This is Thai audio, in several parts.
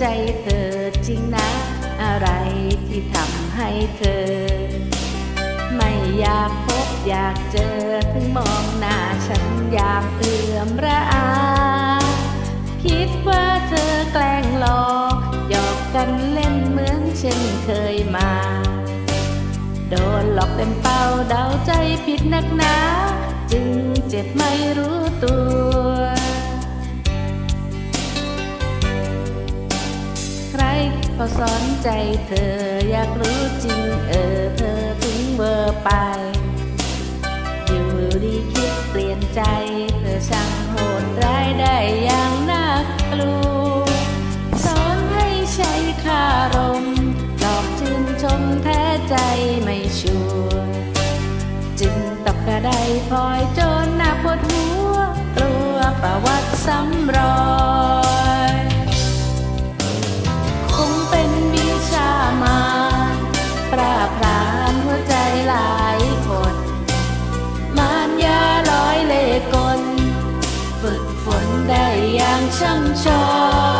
ใจเธอจริงนะ อะไรที่ทำให้เธอ ไม่อยากพบอยากเจอถึงมองหน้าฉันอยากเอื่อมระอา คิดว่าเธอแกล้งหลอกหยอกกันเล่นเหมือนเช่นเคยมา โดนหลอกเต็มเป้าเดาใจผิดนักหนา จึงเจ็บไม่รู้ตัว รเขาสอนใจเธออยากรู้จริงเออเธอถึงเบอร์ไป อยู่ดีคิดเปลี่ยนใจ เธอช่างโหดร้ายได้อย่างน่ากลัวสอนให้ใช้คารมหลอกชื่นชมแท้ใจไม่ชัวร์จึงตกกระไดพลอยจ อย่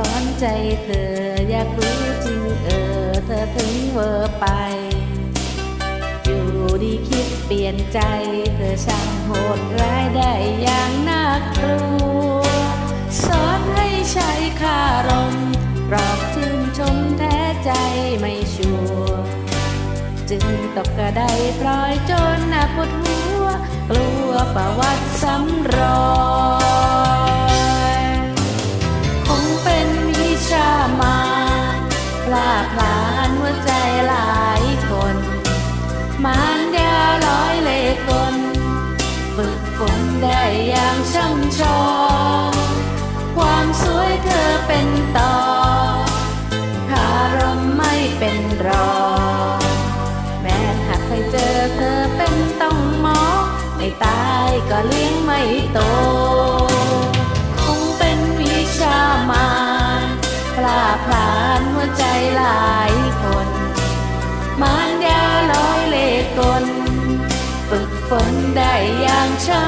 สอนใจเธออยากรู้จริงเออ เธอถึงเวอร์ไป อยู่ดีคิดเปลี่ยนใจ เธอช่างโหดร้ายได้อย่างน่ากลัว สอนให้ใช้คารมปลอบชื่นชมแท้ใจไม่ชัวร์จึงตกกระไดปล่อยจนหน้าปวดหัว กลัวประวัติซ้ำรอย ปราพลานหัวใจหลายคน มารยาร้อยเล่ห์กลฝึกฝนได้อย่างช่ำชองความสวยเธอเป็นต่อคารมไม่เป็นรอ แม้หากใครเจอเธอเป็นต้องหมอไม่ตายก็เลี้ยงไม่โตานหัวใจหลายคน มารยาร้อยเล่กล ฝึกฝนได้อย่างช่ำชอง